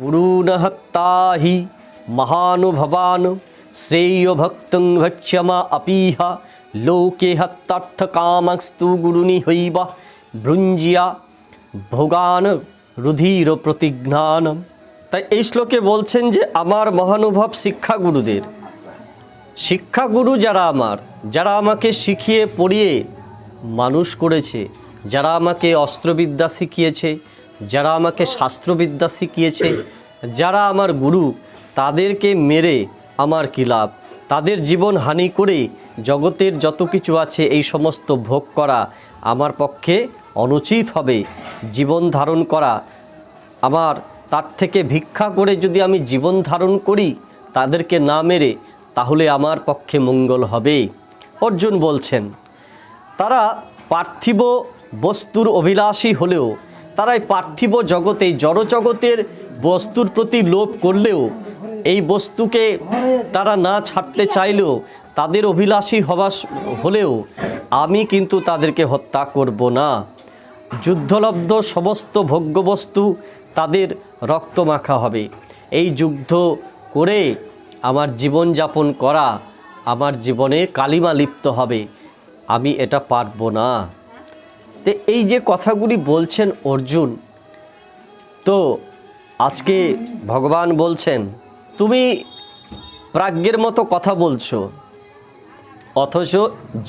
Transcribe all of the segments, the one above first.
গুরুনহত্তাহি মহানুভবান শ্রেয় ভক্তং ভক্ষ্যমা অপীহ লোকে হত্তার্থ কামস্তু গুরুনি হইব ভৃঞ্জিয়া ভোগান রুধির প্রতিজ্ঞান তাই এই শ্লোকে বলছেন যে, আমার মহানুভব শিক্ষা গুরুদের। শিক্ষাগুরু যারা আমার, যারা আমাকে শিখিয়ে পড়িয়ে মানুষ করেছে, যারা আমাকে অস্ত্রবিদ্যা শিখিয়েছে যারা আমাকে শাস্ত্রবিদ্যা শিখিয়েছে, যারা আমার গুরু, তাদেরকে মেরে আমার কী লাভ? তাদের জীবন হানি করে জগতের যত কিছু আছে, এই সমস্ত ভোগ করা আমার পক্ষে অনুচিত হবে। জীবন ধারণ করা আমার, তার থেকে ভিক্ষা করে যদি আমি জীবন ধারণ করি, তাদেরকে না মেরে, তাহলে আমার পক্ষে মঙ্গল হবে। অর্জুন বলছেন, তারা পার্থিব বস্তুর অভিলাষী হলেও তারা পার্থিব জগতে জড়জগতের বস্তুর প্রতি লোভ করলেও, এই বস্তুকে তারা না ছাড়তে চাইলেও, তাদের অভিলাষী হওয়া হলেও আমি কিন্তু তাদেরকে হত্যা করব না। যুদ্ধলব্ধ সমস্ত ভোগ্যবস্তু তাদের রক্ত মাখা হবে। এই যুদ্ধ করে আমার জীবনযাপন করা, আমার জীবনে কালিমা লিপ্ত হবে। আমি এটা পারব না। তো এই যে কথাগুলি বলছেন অর্জুন, তো আজকে ভগবান বলছেন, তুমি প্রাজ্ঞের মতো কথা বলছো, অথচ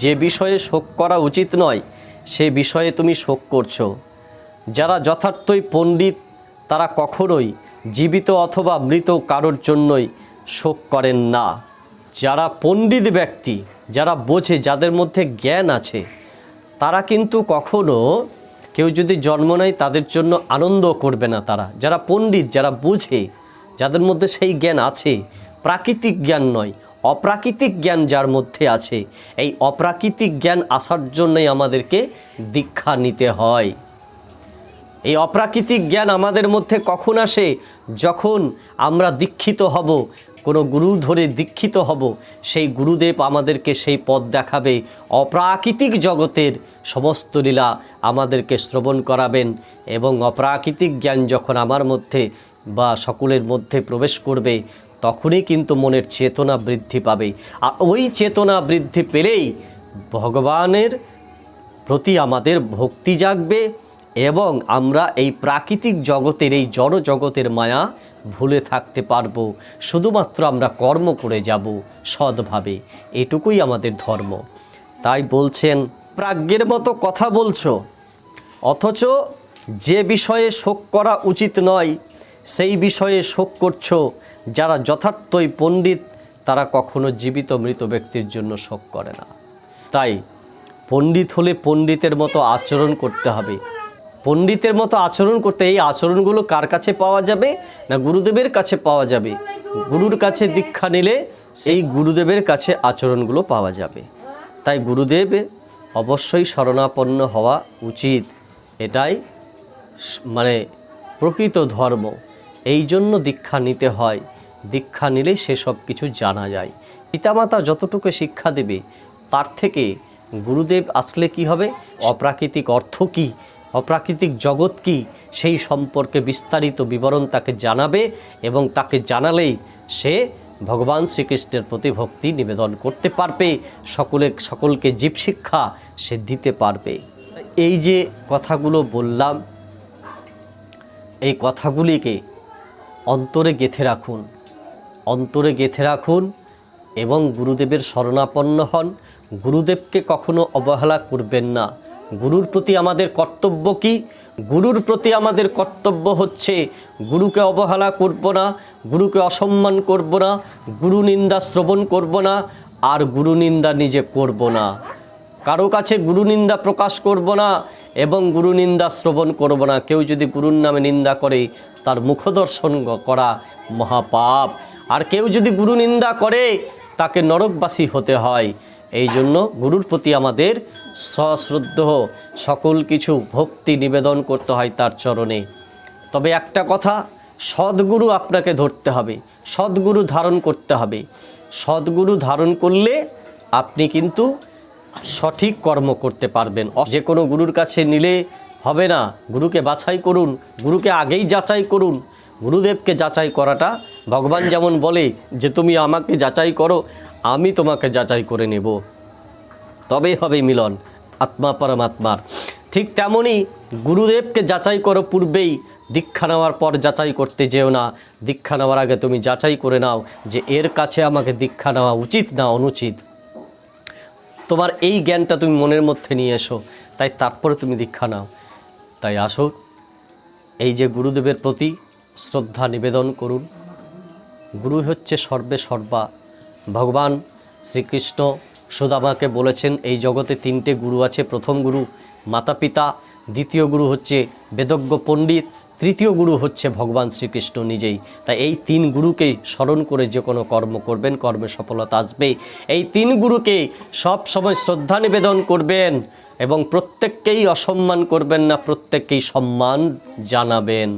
যে বিষয়ে শোক করা উচিত নয়, সে বিষয়ে তুমি শোক করছ। যারা যথার্থই পণ্ডিত, তারা কখনোই জীবিত অথবা মৃত কারোর জন্যই শোক করেন না। যারা পণ্ডিত ব্যক্তি, যারা বোঝে, যাদের মধ্যে জ্ঞান আছে তারা কিন্তু কখনো কেউ যদি জন্ম নেয় তাদের জন্য আনন্দ করবে না তারা। যারা পণ্ডিত, যারা বুঝে, যাদের মধ্যে সেই জ্ঞান আছে, প্রাকৃতিক জ্ঞান নয়, অপ্রাকৃতিক জ্ঞান যার মধ্যে আছে, এই অপ্রাকৃতিক জ্ঞান আসার জন্যই আমাদেরকে দীক্ষা নিতে হয়। এই অপ্রাকৃতিক জ্ঞান আমাদের মধ্যে কখন আসে? যখন আমরা দীক্ষিত হব কোনো গুরু ধরে দীক্ষিত হব, সেই গুরুদেব আমাদেরকে সেই পথ দেখাবে। অপ্রাকৃতিক জগতের সমস্ত লীলা আমাদেরকে শ্রবণ করাবেন এবং অপ্রাকৃতিক জ্ঞান যখন আমার মধ্যে বা সকলের মধ্যে প্রবেশ করবে, তখনই কিন্তু মনের চেতনা বৃদ্ধি পাবে। আর ওই চেতনা বৃদ্ধি পেলেই ভগবানের প্রতি আমাদের ভক্তি জাগবে এবং আমরা এই প্রাকৃতিক জগতের, এই জড় জগতের মায়া ভুলে থাকতে পারব। শুধুমাত্র আমরা কর্ম করে যাব সৎভাবে। এটুকুই আমাদের ধর্ম। তাই বলছেন, প্রাজ্ঞের মতো কথা বলছো। অথচ যে বিষয়ে শোক করা উচিত নয়, সেই বিষয়ে শোক করছ। যারা যথার্থই পণ্ডিত, তারা কখনো জীবিত মৃত ব্যক্তির জন্য শোক করে না। তাই পণ্ডিত হলে পণ্ডিতের মতো আচরণ করতে হবে। পণ্ডিতের মতো আচরণ করতে এই আচরণগুলো কার কাছে পাওয়া যাবে না গুরুদেবের কাছে পাওয়া যাবে? গুরুর কাছে দীক্ষা নিলে সেই গুরুদেবের কাছে আচরণগুলো পাওয়া যাবে। তাই গুরুদেব অবশ্যই শরণাপন্ন হওয়া উচিত। এটাই মানে প্রকৃত ধর্ম। এই জন্য দীক্ষা নিতে হয়। দীক্ষা নিলেই সেসব কিছু জানা যায়। পিতামাতা যতটুকু শিক্ষা দেবে, তার থেকে গুরুদেব আসলে কি হবে? অপ্রাকৃতিক অর্থ কী? অপ্রাকৃতিক জগৎ কি? সেই সম্পর্কে বিস্তারিত বিবরণ তাকে জানাবে এবং তাকে জানালেই সে ভগবান শ্রীকৃষ্ণের প্রতি ভক্তি নিবেদন করতে পারবে। সকলে, সকলকে জীবশিক্ষা সে দিতে পারবে। এই যে কথাগুলো বললাম, এই কথাগুলিকে অন্তরে গেঁথে রাখুন। অন্তরে গেঁথে রাখুন এবং গুরুদেবের শরণাপন্ন হন। গুরুদেবকে কখনো অবহেলা করবেন না। গুরুর প্রতি আমাদের কর্তব্য কি? গুরুর প্রতি আমাদের কর্তব্য হচ্ছে গুরুকে অবহেলা করব না, গুরুকে অসম্মান করব না, গুরু নিন্দা শ্রবণ করব না, আর গুরু নিন্দা নিজে করব না। কারও কাছে গুরু নিন্দা প্রকাশ করব না এবং গুরু নিন্দা শ্রবণ করব না। কেউ যদি গুরুর নামে নিন্দা করে, তার মুখদর্শন করা মহাপাপ। আর কেউ যদি গুরু নিন্দা করে, তাকে নরকবাসী হতে হয়। এই জন্য গুরুর প্রতি আমাদের সশ্রদ্ধ, সকল কিছু ভক্তি নিবেদন করতে হয় তার চরণে। তবে একটা কথা, সদ্গুরু আপনাকে ধরতে হবে, সদ্গুরু ধারণ করতে হবে। সদ্গুরু ধারণ করলে আপনি কিন্তু সঠিক কর্ম করতে পারবেন। যে কোনো গুরুর কাছে নিলে হবে না। গুরুকে বাছাই করুন, গুরুকে আগেই যাচাই করুন। গুরুদেবকে যাচাই করাটা, ভগবান যেমন বলে যে, তুমি আমাকে যাচাই করো আমি তোমাকে যাচাই করে নেব। তবেই হবে মিলন, আত্মা পরমাত্মার। ঠিক তেমনই গুরুদেবকে যাচাই করো পূর্বেই। দীক্ষা নেওয়ার পর যাচাই করতে যেও না। দীক্ষা নেওয়ার আগে তুমি যাচাই করে নাও যে এর কাছে আমাকে দীক্ষা নেওয়া উচিত না অনুচিত। তোমার এই জ্ঞানটা তুমি মনের মধ্যে নিয়ে এসো, তাই তারপরে তুমি দীক্ষা নাও। তাই আসো, এই যে গুরুদেবের প্রতি শ্রদ্ধা নিবেদন করুন। গুরু হচ্ছে সর্বে সর্বা। ভগবান শ্রীকৃষ্ণ সুদামাকে বলেছেন, এই জগতে তিনটে গুরু আছে। প্রথম গুরু মাতা পিতা দ্বিতীয় গুরু হচ্ছে বেদজ্ঞ পণ্ডিত, তৃতীয় গুরু হচ্ছে ভগবান শ্রীকৃষ্ণ নিজেই। তাই এই তিন গুরুকে স্মরণ করে যে কোনো কর্ম করবেন, কর্মে সফলতা আসবে। এই তিন গুরুকে সব সময় শ্রদ্ধা নিবেদন করবেন এবং প্রত্যেককেই অসম্মান করবেন না, প্রত্যেককেই সম্মান জানাবেন।